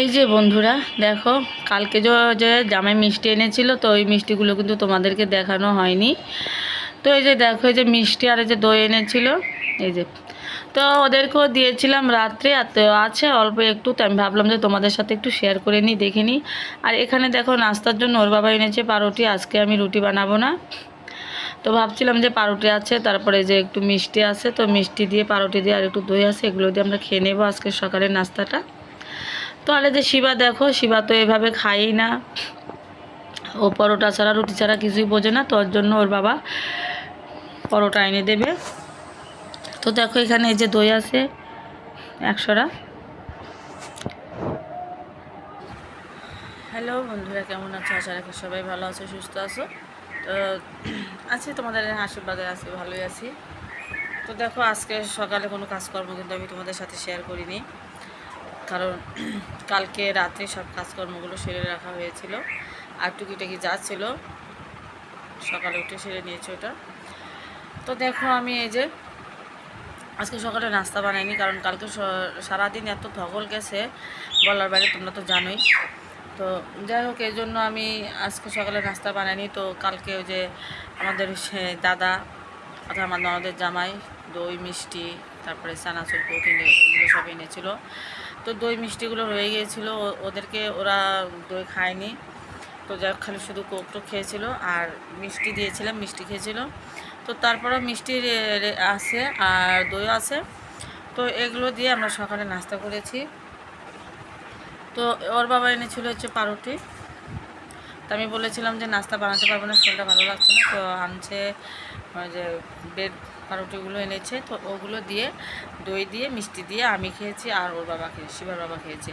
এই যে বন্ধুরা, দেখো, কালকে যে জামাই মিষ্টি এনেছিল, তো ওই মিষ্টিগুলো কিন্তু তোমাদেরকে দেখানো হয়নি। তো এই যে দেখো, এই যে মিষ্টি আর এই যে দই এনেছিল, এই যে। তো ওদেরকেও দিয়েছিলাম রাত্রে, আর তো আছে, অল্প একটু, তো আমি ভাবলাম যে তোমাদের সাথে একটু শেয়ার করে নিই, দেখে নিই। আর এখানে দেখো, নাস্তার জন্য ওর বাবা এনেছে পাউরুটি, আজকে আমি রুটি বানাবো না। তো ভাবছিলাম যে পাউরুটি আছে, তারপরে যে একটু মিষ্টি আছে, তো মিষ্টি দিয়ে, পাউরুটি দিয়ে আর একটু দই আছে, এগুলো দিয়ে আমরা খেয়ে নেব আজকে সকালের নাস্তাটা। তো আরে যে শিবা দেখো, শিবা তো এভাবে খায়ই না। ও পরোটা ছাড়া, রুটি ছাড়া কিছুই বোঝে না তোর জন্য ওর বাবা পরোটা এনে দেবে। তো দেখো এখানে এই যে দই আছে, একশোটা। হ্যালো বন্ধুরা, কেমন আছো? আশা রাখি সবাই ভালো আছো, সুস্থ আছো। তো আছি তোমাদের আশীর্বাদে, আছি, ভালোই আছি। তো দেখো, আজকে সকালে কোনো কাজকর্ম কিন্তু আমি তোমাদের সাথে শেয়ার করিনি। কারণ কালকে রাত্রে সব কাজকর্মগুলো সেরে রাখা হয়েছিল। আর টুকিটাকি যা ছিল, সকালে উঠে সেরে নিয়েছে ওটা। তো দেখো আমি এই যে, আজকে সকালে নাস্তা বানাইনি, কারণ কালকে সারাদিন এত ধকল গেছে বলার বাইরে, তোমরা তো জানোই। তো যাই হোক, এই জন্য আমি আজকে সকালে নাস্তা বানাইনি। তো কালকে ওই যে আমাদের দাদা অর্থাৎ আমার ননদের জামাই দই, মিষ্টি, তারপরে চানাচুর কিনে এগুলো সব এনেছিল। তো দই, মিষ্টিগুলো রয়ে গিয়েছিল। ওদেরকে ওরা দই খায়নি। তো যাই খালি শুধু কোকটো খেয়েছিল আর মিষ্টি দিয়েছিলাম, মিষ্টি খেয়েছিল। তো তারপরে মিষ্টি আছে আর দই আছে। তো এগুলো দিয়ে আমরা সকালে নাস্তা করেছি। তো ওর বাবা এনেছিল হচ্ছে পাউরুটি। তো আমি বলেছিলাম যে, নাস্তা বানাতে পারব না, শরীরটা ভালো লাগছে না। তো আনছে যে ব্রেড পাউরুটিগুলো এনেছে, তো ওগুলো দিয়ে, দই দিয়ে, মিষ্টি দিয়ে আমি খেয়েছি আর ওর বাবা খেয়ে, শিবার বাবা খেয়েছে।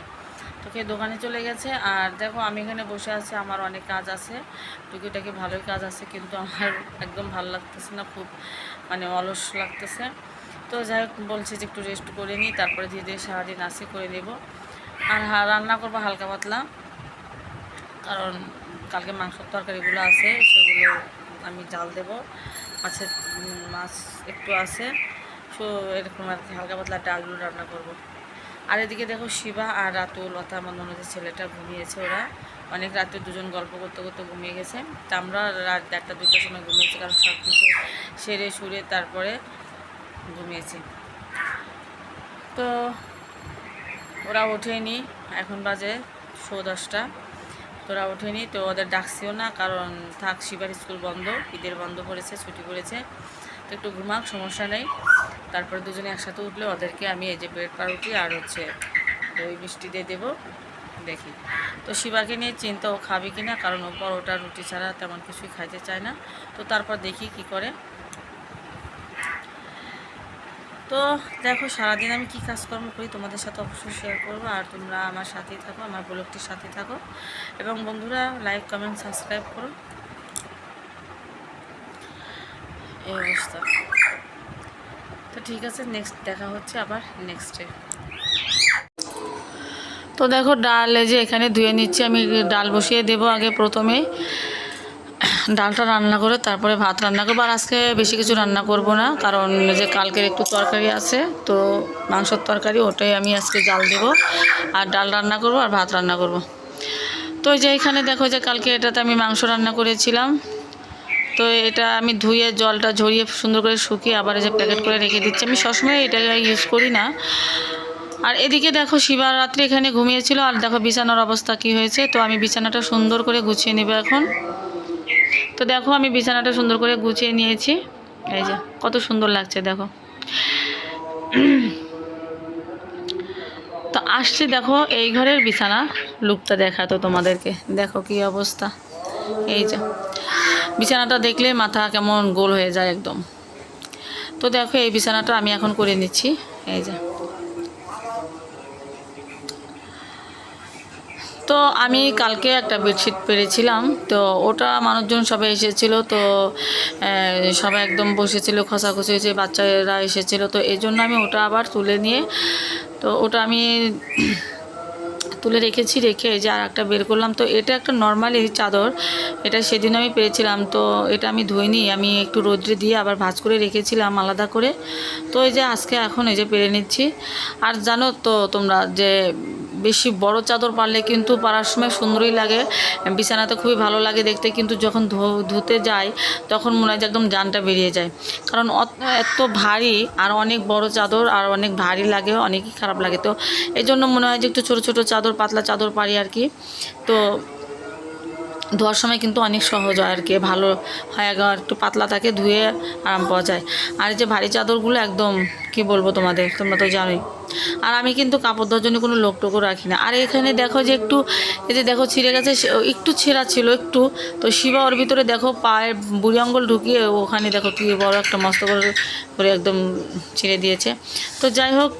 তো খেয়ে দোকানে চলে গেছে আর দেখো আমি এখানে বসে আছি, আমার অনেক কাজ আছে। টুকিটাকি ভালোই কাজ আছে, কিন্তু আমার একদম ভালো লাগতেছে না, খুব মানে অলস লাগতেছে। তো যাই হোক, বলছি যে একটু রেস্ট করে নিই, তারপরে ধীরে ধীরে সারাদিন আসি করে নেব। আর রান্না করব হালকা পাতলা, কারণ কালকে মাংসের তরকারিগুলো আছে, সেগুলো আমি জাল দেব, মাছের মাছ একটু আছে। সো এরকম আর কি, হালকা পাতলা ডালগুলো রান্না করব। আর এদিকে দেখো শিবা আর রাতুল লতা আমার ননদের ছেলেটা ঘুমিয়েছে ওরা। অনেক রাতে দুজন গল্প করতে করতে ঘুমিয়ে গেছে। তা আমরা রাত একটা দুটোর সময় ঘুমিয়েছি, কারণ সব কিছু সেরে সুরে তারপরে ঘুমিয়েছি। তো ওরা ওঠেনি, এখন বাজে শো দশটা। তোরা ওঠেনি, তো ওদের ডাকছিও না, কারণ থাক, শিবার স্কুল বন্ধ, ঈদের বন্ধ করেছে ছুটি করেছে তো একটু ঘুমাক, সমস্যা নেই। তারপরে দুজনে একসাথে উঠলে ওদেরকে আমি এই যে ব্রেড পাউরুটি আর হচ্ছে দই মিষ্টি দিয়ে দেবো, দেখি। তো শিবাকে নিয়ে চিন্তা ও খাবে কি না কারণ ও পরোটা, রুটি ছাড়া তেমন কিছুই খাইতে চায় না। তো তারপর দেখি কি করে। তো দেখো, সারাদিন আমি কী কাজকর্ম করি তোমাদের সাথে অবশ্যই শেয়ার করব। আর তোমরা আমার সাথেই থাকো, আমার ব্লগটির সাথে থাকো। এবং বন্ধুরা লাইক কমেন্ট সাবস্ক্রাইব করো। এই অবস্থা। তো ঠিক আছে নেক্সট দেখা হচ্ছে আবার নেক্সটে তো দেখো, ডাল যে এখানে ধুয়ে নিচ্ছি। আমি ডাল বসিয়ে দেবো আগে প্রথমে। ডালটা রান্না করে, তারপরে ভাত রান্না করব। আর আজকে বেশি কিছু রান্না করব না, কারণ যে কালকের একটু তরকারি আছে, তো মাংসর তরকারি, ওটাই আমি আজকে জাল দেব। আর ডাল রান্না করব আর ভাত রান্না করব। তো যে এখানে দেখো যে কালকে এটাতে আমি মাংস রান্না করেছিলাম। তো এটা আমি ধুয়ে জলটা ঝরিয়ে সুন্দর করে শুকিয়ে আবার এই যে প্যাকেট করে রেখে দিচ্ছি। আমি সবসময় এটা ইউজ করি না। আর এদিকে দেখো, শিবরাত্রি এখানে ঘুমিয়েছিল। আর দেখো, বিছানার অবস্থা কি হয়েছে? তো আমি বিছানাটা সুন্দর করে গুছিয়ে নেব এখন। তো দেখো আমি বিছানাটা সুন্দর করে গুছিয়ে নিয়েছি। এই যে, কত সুন্দর লাগছে, দেখো। তো আসছি দেখো এই ঘরের বিছানা, লুকটা দেখাতো তোমাদেরকে। দেখো কি অবস্থা। এই যে, বিছানাটা দেখলে মাথা কেমন গোল হয়ে যায় একদম। তো দেখো এই বিছানাটা আমি এখন করে নিচ্ছি। এই যে তো আমি কালকে একটা বেডশিট পেরেছিলাম। তো ওটা মানুষজন সবাই এসেছিল, তো সবাই একদম বসেছিল, খসাখসি হয়েছে, বাচ্চারা এসেছিল, তো এই জন্য আমি ওটা আবার তুলে নিয়ে, তো ওটা আমি তুলে রেখেছি, রেখে যে আর একটা বের করলাম। তো এটা একটা নর্মালি চাদর, এটা সেদিন আমি পেয়েছিলাম, তো এটা আমি ধুইনি, আমি একটু রোদ্রে দিয়ে আবার ভাঁজ করে রেখেছিলাম আলাদা করে। তো এই যে আজকে এখন এই যে পেরে নিচ্ছি। আর জানো তো তোমরা যে বেশি বড় চাদর পারলে কিন্তু পারার সময় সুন্দরই লাগে। বিছানাতে খুবই ভালো লাগে দেখতে, কিন্তু যখন ধুতে যায় তখন মনে হয় যে একদম জানটা বেরিয়ে যায়। কারণ এত ভারী আর অনেক বড় চাদর আর অনেক ভারী লাগে, অনেকই খারাপ লাগে। তো এই জন্য মনে হয় যে একটু ছোটো ছোটো চাদর, পাতলা চাদর পারি আর কি। তো ধোয়ার সময় কিন্তু অনেক সহজ হয় আর কি, ভালো হয় একটু পাতলা থাকে, ধুয়ে আরাম পাওয়া যায়। আর যে ভারী চাদরগুলো একদম, কি বলব তোমাদের, তোমরা তো জানোই। আর আমি কিন্তু কাপড় ধোয়ার জন্য কোনো লোক টোকও রাখি না আর এখানে দেখো যে একটু, এই যে দেখো ছিঁড়ে গেছে একটু ছেঁড়া ছিল একটু। তো শিবা ওর ভিতরে দেখো পায়ের বুড়ি আঙ্গুল ঢুকিয়ে ওখানে দেখো কি বড় একটা মস্ত করে করে একদম ছিঁড়ে দিয়েছে। তো যাই হোক,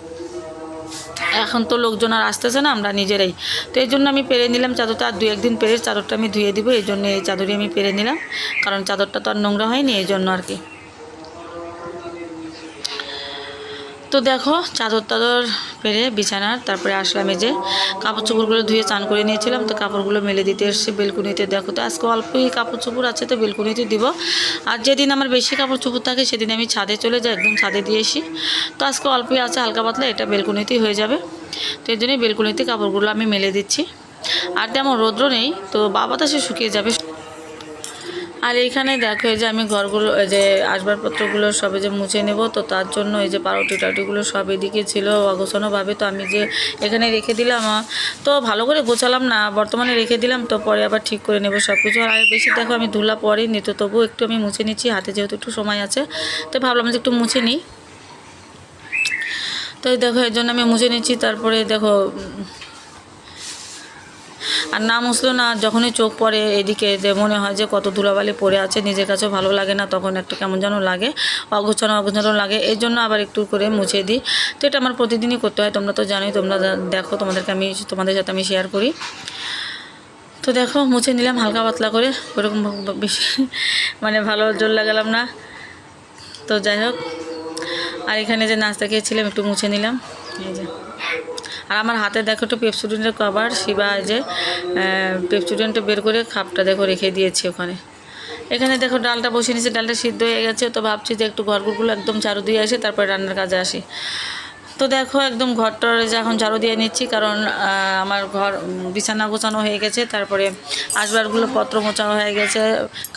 এখন তো লোকজন আর আসতেছে না, আমরা নিজেরাই। তো এই জন্য আমি পেরে নিলাম চাদরটা, আর দু একদিন পেরে চাদরটা আমি ধুয়ে দিব, এই জন্য এই চাদরই আমি পেরে নিলাম। কারণ চাদরটা তো আর নোংরা হয়নি, এই জন্য আর কি। তো দেখো, চাদর টাদর পেরে বিছানার, তারপরে আসলাম এই যে কাপড় চোপড়গুলো ধুয়ে চান করে নিয়েছিলাম, তো কাপড়গুলো মেলে দিতে এসছে বেলকুনিতে। দেখো তো, আজকে অল্পই কাপড় চোপড় আছে, তো বেলকুনিতে দিব। আর যেদিন আমার বেশি কাপড় চোপড় থাকে, সেদিন আমি ছাদে চলে যাই, একদম ছাদে দিয়ে আসি তো আজকে অল্পই আছে, হালকা পাতলা, এটা বেলকুনিতেই হয়ে যাবে। তো এই জন্যই বেলকুনিতে কাপড়গুলো আমি মেলে দিচ্ছি। আর তেমন রৌদ্র নেই, তো বা বাতাসে শুকিয়ে যাবে। আর এইখানে দেখো, এই যে আমি ঘরগুলো, এই যে আসবাবপত্রগুলো সবে যে মুছে নেব, তো তার জন্য এই যে পাউটি টাউটিগুলো সব এদিকে ছিল অগোছানোভাবে তো আমি যে এখানে রেখে দিলাম তো ভালো করে গোছালাম না, বর্তমানে রেখে দিলাম, তো পরে আবার ঠিক করে নেব সব কিছু আর বেশি দেখো, আমি ধুলা পরে নিত তবুও একটু আমি মুছে নিচ্ছি, হাতে যেহেতু একটু সময় আছে, তো ভাবলাম যে একটু মুছে নিই। তো দেখো, এর জন্য আমি মুছে নিচ্ছি, তারপরে দেখো আর না মুছলো না যখনই চোখ পড়ে এদিকে যে মনে হয় যে কত ধুলাবালি পড়ে আছে, নিজের কাছেও ভালো লাগে না, তখন একটু কেমন যেন লাগে, অগোছানো অগোছানো লাগে, এই জন্য আবার একটু করে মুছে দিই। তো এটা আমার প্রতিদিনই করতে হয়, তোমরা তো জানোই, তোমরা দেখো, তোমাদেরকে আমি, তোমাদের সাথে আমি শেয়ার করি। তো দেখো, মুছে নিলাম হালকা পাতলা করে, ওরকম বেশি মানে ভালো জোর লাগালাম না। তো যাই হোক, আর এখানে যে নাস্তা খেয়েছিলাম, একটু মুছে নিলাম, এই যে। আর আমার হাতে দেখো একটু পেপসুডেন্টের কভার শিবা যে পেপসুডেন্টটা বের করে খাপটা দেখো রেখে দিয়েছি ওখানে। এখানে দেখো ডালটা বসিয়ে নিয়েছি, ডালটা সিদ্ধ হয়ে গেছে, তো ভাবছি যে একটু ঘরগুলো একদম চারু দিয়ে আসি, তারপরে রান্নার কাজে আসি। তো দেখো একদম ঘরটার যে এখন ঝাড়ু দিয়ে নিচ্ছি, কারণ আমার ঘর বিছানা গোছানো হয়ে গেছে, তারপরে আসবারগুলো পত্র মোচা হয়ে গেছে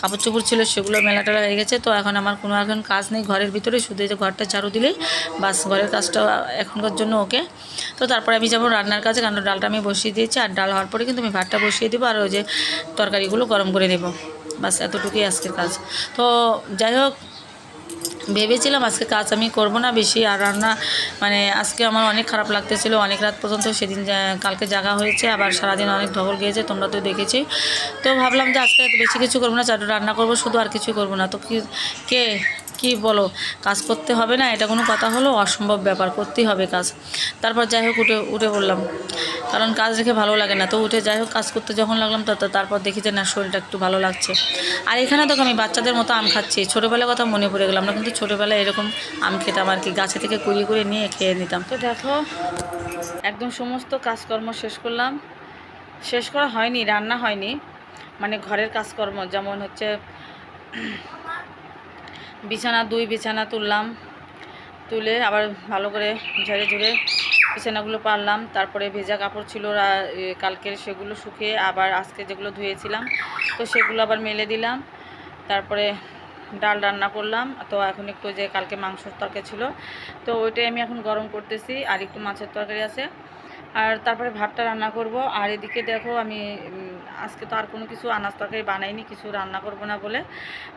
কাপড় চোপড় ছিল সেগুলো মেলাটা হয়ে গেছে, তো এখন আমার কোনো এখন কাজ নেই ঘরের ভিতরে, শুধু যে ঘরটা ঝাড়ু দিলেই বাস, ঘরের কাজটা এখনকার জন্য ওকে। তো তারপরে আমি যাব রান্নার কাজে, কারণ ডালটা আমি বসিয়ে দিয়েছি, আর ডাল হওয়ার পরে কিন্তু আমি ভাতটা বসিয়ে দেবো, আর ওই যে তরকারিগুলো গরম করে নেব। বাস এতটুকুই আজকের কাজ। তো যাই হোক ভেবেছিলাম আজকে কাজ আমি করব না, বেশি আর রান্না মানে আজকে আমার অনেক খারাপ লাগতেছিল, অনেক রাত পর্যন্ত সেদিন কালকে জাগা হয়েছে, আবার সারাদিন অনেক ধকল গিয়েছে, তোমরা তো দেখেছি। তো ভাবলাম যে আজকে বেশি কিছু করব না, চারটে রান্না করব, শুধু আর কিছু করব না। তো কি, কে, কি বলো, কাজ করতে হবে না, এটা কোনো কথা হলো? অসম্ভব ব্যাপার, করতেই হবে কাজ। তারপর যাই হোক, উঠে উঠে পড়লাম। কারণ কাজ রেখে ভালো লাগে না। তো উঠে যাই হোক, কাজ করতে যখন লাগলাম তো তো তারপর দেখি যে না, শরীরটা একটু ভালো লাগছে। আর এখানে তো আমি বাচ্চাদের মতো আম খাচ্ছি। ছোটোবেলার কথা মনে পড়ে গেলাম না কিন্তু ছোটোবেলায় এরকম আম খেতাম আর কি। গাছে থেকে কুড়িয়ে কুড়িয়ে নিয়ে খেয়ে নিতাম। তো দেখো, একদম সমস্ত কাজকর্ম শেষ করলাম। শেষ করা হয়নি, রান্না হয়নি। মানে ঘরের কাজকর্ম, যেমন হচ্ছে বিছানা, দুই বিছানা তুললাম। তুলে আবার ভালো করে ঝেড়ে ঝুড়ে বিছানাগুলো পারলাম, তারপরে ভেজা কাপড় ছিল কালকের সেগুলো শুকিয়ে আবার আজকে যেগুলো ধুয়েছিলাম, তো সেগুলো আবার মেলে দিলাম, তারপরে ডাল রান্না করলাম, তো এখন একটু যে কালকে মাংসর তরকারি ছিল, তো ওইটাই আমি এখন গরম করতেছি, আর একটু মাছের তরকারি আছে, আর তারপরে ভাতটা রান্না করব, আর এদিকে দেখো আমি আজকে তো আর কোনো কিছু আনাজ তরকারি বানাইনি, কিছু রান্না করব না বলে,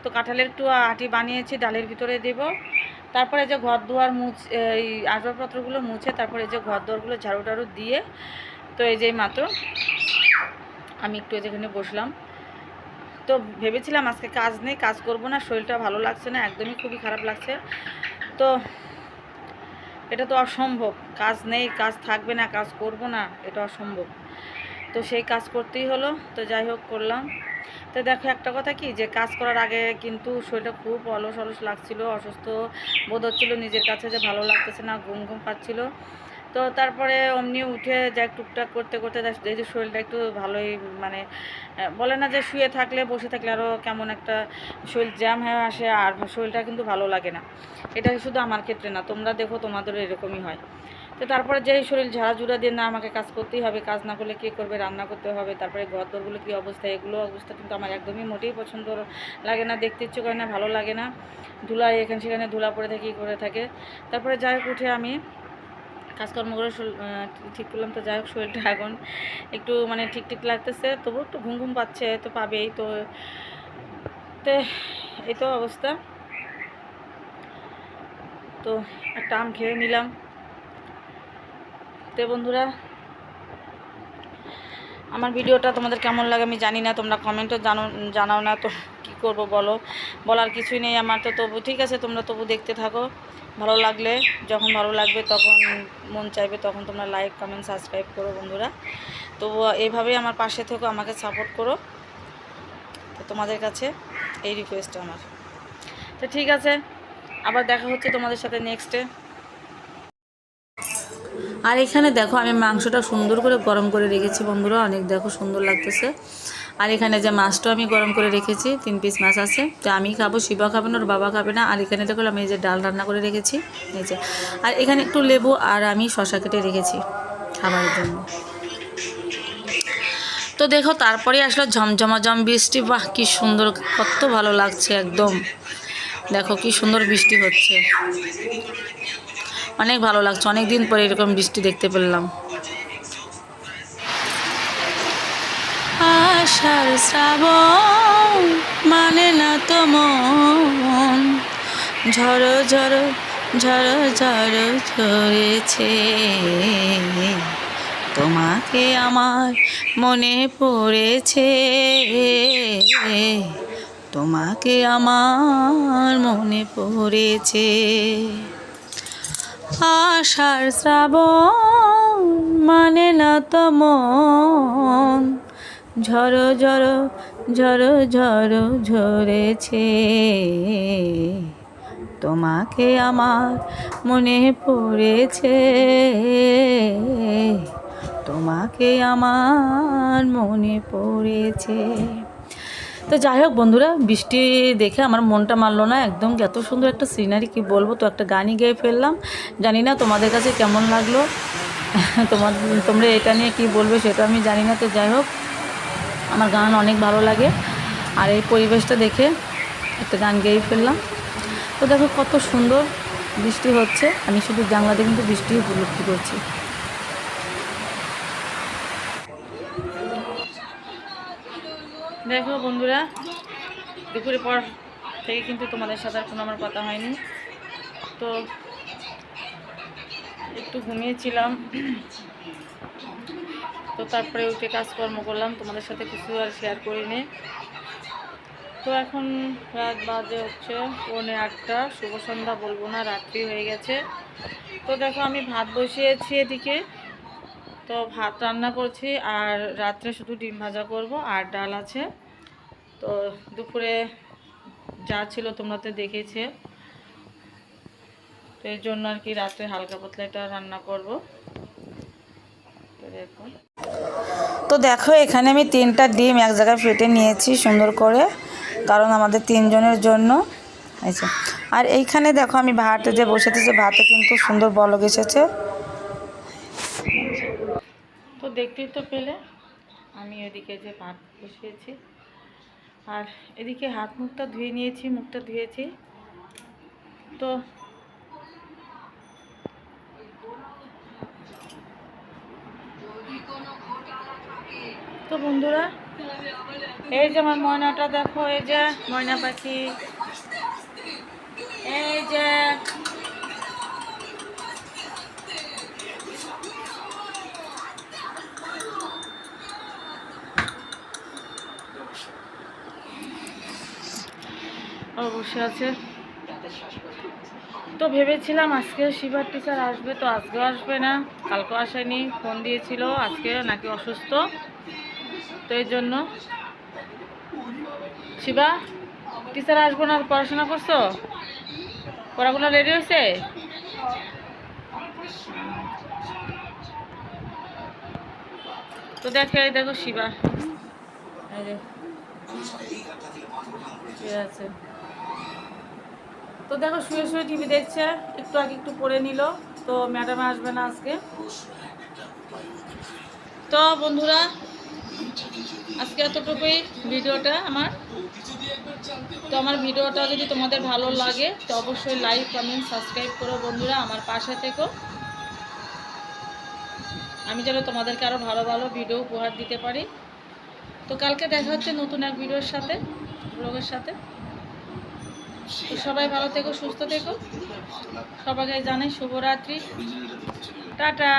তো কাঁঠালের একটু আটি বানিয়েছি, ডালের ভিতরে দেব তারপরে যে ঘর দুয়ার মুছ, এই আসবাবপত্রগুলো মুছে তারপরে এই যে ঘর দুয়ারগুলো ঝাড়ু টাড়ু দিয়ে, তো এই যে মাত্র আমি একটু যেখানে বসলাম। তো ভেবেছিলাম আজকে কাজ নেই, কাজ করব না, শরীরটা ভালো লাগছে না, একদমই খুবই খারাপ লাগছে। তো এটা তো অসম্ভব, কাজ নেই, কাজ থাকবে না, কাজ করব না, এটা অসম্ভব। তো সেই কাজ করতেই হলো, তো যাই হোক করলাম। তো দেখো একটা কথা কি, যে কাজ করার আগে কিন্তু শরীরটা খুব অলস অলস লাগছিল, অসুস্থ বোধ হচ্ছিল নিজের কাছে যে ভালো লাগতেছে না, ঘুম ঘুম পাচ্ছিলো। তো তারপরে অমনি উঠে যাই টুকটাক করতে করতে দেখি শরীরটা একটু ভালোই মানে বলে না যে শুয়ে থাকলে, বসে থাকলে আরও কেমন একটা শরীর জ্যাম হয়ে আসে আর শরীরটা কিন্তু ভালো লাগে না। এটা শুধু আমার ক্ষেত্রে না, তোমরা দেখো তোমাদেরও এরকমই হয়। তো তারপরে যেই শরীর ঝাড়াঝুড়া দিয়ে, না, আমাকে কাজ করতেই হবে, কাজ না করলে কে করবে, রান্না করতে হবে? তারপরে ঘর দরগুলো কী অবস্থা? এগুলো অবস্থা কিন্তু আমার একদমই মোটেই পছন্দ লাগে না, দেখতে ইচ্ছে করে না, ভালো লাগে না। ধুলা এখানে সেখানে ধুলা পড়ে থাকে করে থাকে। তারপরে যাই হোক, উঠে আমি কাজকর্ম করে ঠিক করলাম। তো যাই হোক, শরীরটা এখন একটু মানে ঠিক ঠিক লাগতেছে। তবু একটু ঘুম ঘুম পাচ্ছে তো পাবেই। তো, এই তো অবস্থা। তো একটা আম খেয়ে নিলাম। তো বন্ধুরা। আমার ভিডিওটা তোমাদের কেমন লাগে আমি জানি না, তোমরা কমেন্টও জানো, জানাও না তো কি করব বলো। বলার কিছুই নেই আমার তো, তবু ঠিক আছে তোমরা তবু দেখতে থাকো। ভালো লাগলে, যখন ভালো লাগবে তখন মন চাইবে, তখন তোমরা লাইক কমেন্ট সাবস্ক্রাইব করো বন্ধুরা। তো এইভাবেই আমার পাশে থেকো, আমাকে সাপোর্ট করো। তো তোমাদের কাছে এই রিকোয়েস্ট আমার। তো ঠিক আছে, আবার দেখা হচ্ছে তোমাদের সাথে নেক্সটে আর এখানে দেখো, আমি মাংসটা সুন্দর করে গরম করে রেখেছি বন্ধুরা। অনেক দেখো সুন্দর লাগতেছে। আর এখানে যে মাছটাও আমি গরম করে রেখেছি, তিন পিস মাছ আছে। তো আমি খাব, শিবা খাবে না, ওর বাবা খাবে না। আর এখানে দেখো, আমি এই যে ডাল রান্না করে রেখেছি। এই যে, আর এখানে একটু লেবু আর আমি শশা কেটে রেখেছি খাবারের জন্য। তো দেখো তারপরে আসলো ঝমঝমাঝম বৃষ্টি। বাহ, কি সুন্দর, কত ভালো লাগছে একদম। দেখো, কি সুন্দর বৃষ্টি হচ্ছে। অনেক ভালো লাগছে অনেক দিন পরে এরকম বৃষ্টি দেখতে পেলাম। আষাঢ় শ্রাবণ মানে না তো মন। ঝড়ো ঝড়ো ঝড়ো ঝড়ো ঝরেছে। তোমাকে আমার মনে পড়েছে। তোমাকে আমার মনে পড়েছে। আষাঢ় শ্রাবণ মানে না তো মন। ঝড়ো ঝড়ো ঝড়ো ঝড়ো ঝরেছে। তোমাকে আমার মনে পড়েছে। তোমাকে আমার মনে পড়েছে। তো যাই হোক বন্ধুরা, বৃষ্টি দেখে আমার মনটা মানলো না, একদম এত সুন্দর একটা সিনারি কি বলব, তো একটা গানই গেয়ে ফেললাম। জানি না তোমাদের কাছে কেমন লাগল, তোমার, তোমরা এটা নিয়ে কি বলবে সেটা আমি জানি না, তো যাই হোক, আমার গান অনেক ভালো লাগে। আর এই পরিবেশটা দেখে একটা গান গেয়ে ফেললাম। তো দেখো কত সুন্দর বৃষ্টি হচ্ছে, আমি শুধু জানলাতে কিন্তু বৃষ্টি উপলব্ধি করছি। দেখো বন্ধুরা, দুপুরে পর থেকে কিন্তু তোমাদের সাথে আর কোনো আমার কথা হয়নি। তো একটু ঘুমিয়েছিলাম। তো তারপরে উঠে কাজকর্ম করলাম, তোমাদের সাথে কিছু আর শেয়ার করিনি। তো এখন রাত বাজে হচ্ছে পৌনে আটটা, শুভ সন্ধ্যা বলব না, রাত্রি হয়ে গেছে। তো দেখো আমি ভাত বসিয়েছি এদিকে। তো ভাত রান্না করছি আর রাত্রে শুধু ডিম ভাজা করব আর ডাল আছে। তো দুপুরে যা ছিল তোমরা তো দেখেছে। তো এর জন্য আর কি রাত্রে হালকা পাতলা এটা রান্না করব। তো দেখো। তো দেখো এখানে আমি তিনটা ডিম এক জায়গায় ফেটে নিয়েছি সুন্দর করে কারণ আমাদের তিনজনের জন্য। আচ্ছা আর এইখানে দেখো আমি ভাতে যে বসেছি ভাতে কিন্তু সুন্দর বলক এসেছে তো দেখতেই তো পেলে। আমি এদিকে যে ভাত বসিয়েছি। আর এদিকে হাত মুখটা ধুয়ে নিয়েছি, মুখটা ধুয়েছি। তো তো বন্ধুরা, এই যে আমার ময়নাটা দেখো, এই যে ময়না পাখি। এই যে বসে আছে। তো ভেবেছিলাম আজকে শিবার টিচার আসবে, তো আজকেও আসবে না। কালকেও আসেনি ফোন দিয়েছিল, আজকে নাকি অসুস্থ। তো এই জন্য। শিবা টিচার আসব না, পড়াশোনা করছ? পড়াগুলো রেডি হয়েছে? তো দেখে দেখো শিবা। শুয়ে আছে। তো দেখো, শুয়ে শুয়ে টিভি দেখছে, একটু আগে একটু পড়ে নিল, তো ম্যাডাম আসবে না আজকে। তো বন্ধুরা, আজকে এতটুকুই ভিডিওটা আমার। তো আমার ভিডিওটা যদি তোমাদের ভালো লাগে, তো অবশ্যই লাইক কমেন্ট সাবস্ক্রাইব করো বন্ধুরা, আমার পাশে থেকো। আমি যেন তোমাদেরকে আরও ভালো ভালো ভিডিও উপহার দিতে পারি। তো কালকে দেখা হচ্ছে নতুন এক ভিডিওর সাথে ব্লগের সাথে। সবাই ভালো থেকো সুস্থ থেকো। সবাইকে জানে শুভরাত্রি। টাটা।